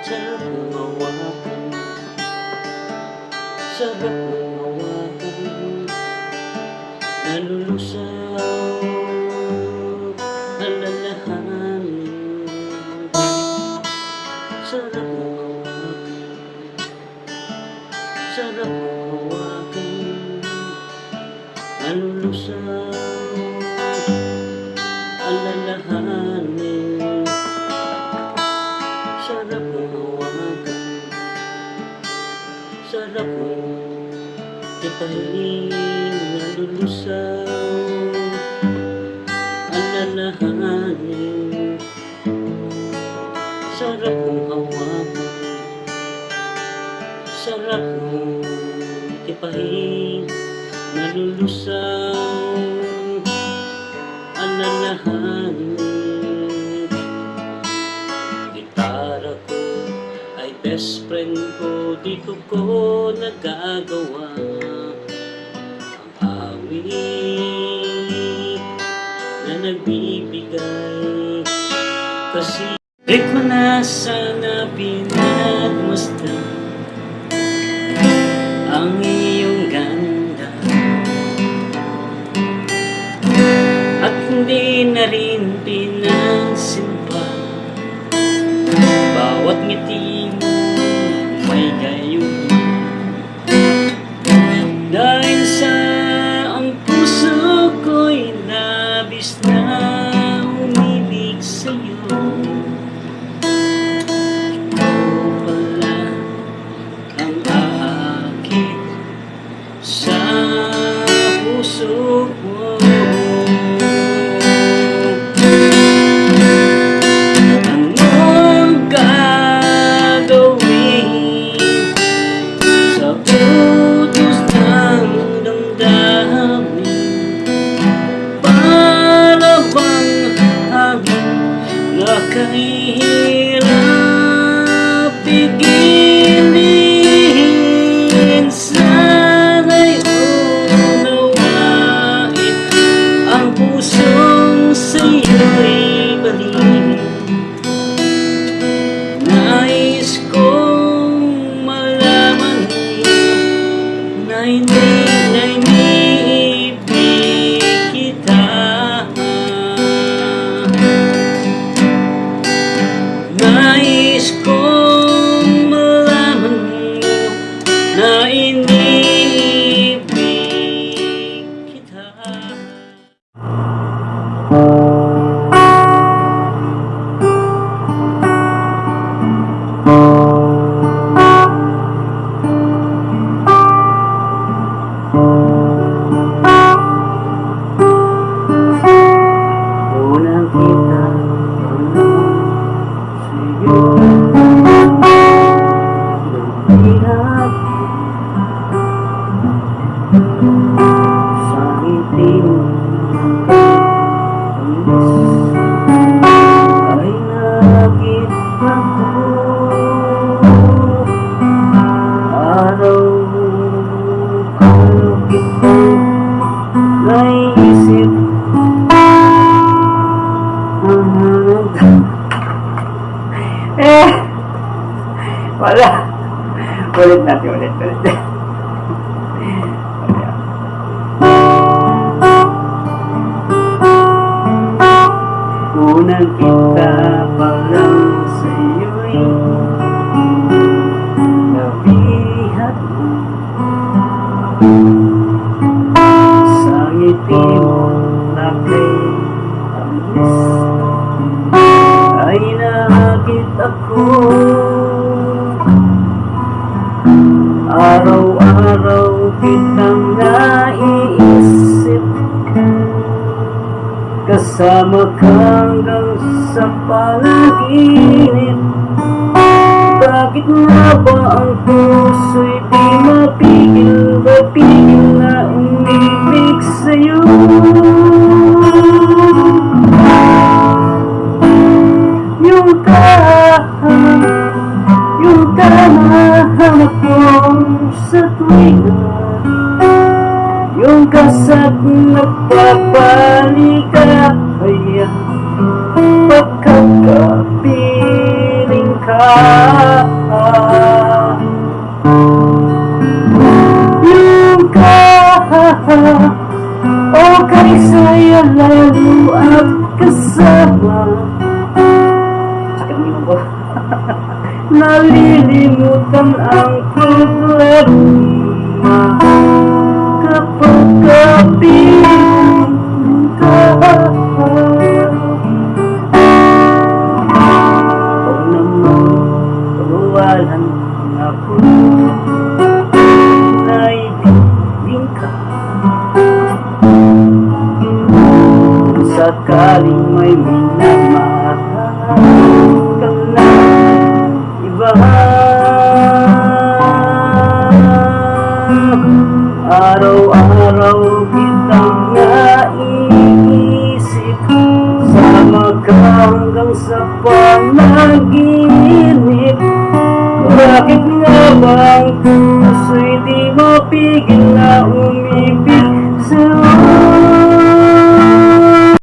Sarap ng hawakan Sarap ng hawakan Nalulusaw Alalahan Sarap ng hawakan Sarap Sarap ng Tipahin Nalulusaw Alalahanin Sarap ng hawakan Sarap ng Tipahin Nalulusaw Alalahanin Gitara ko ay best friend ko Dito ko nagagawa Ang awit na nagbibigay. Kasi di ko na sana pinagmasdan Kita pa lang sa'yo'y nabihat sa ngiti mo na kay tamis ay nakakit ako. Araw-araw kitang naiisip Kasama ka hanggang sa panaginip Bakit nga ba ang puso'y di mapigil Mapigil na umibig sa'yo? Yung kahang Yung kamahanap ko sa tuwing Yung kasat air pekat ke oh kali saya lalu kesama. Sakit minum gua. Kan Angkut lemah. Sakaling may minamahal ka na iba. Araw-araw kitang naiisip Sama ka hanggang sa panaginip. Bakit nga bang puso'y di mapigil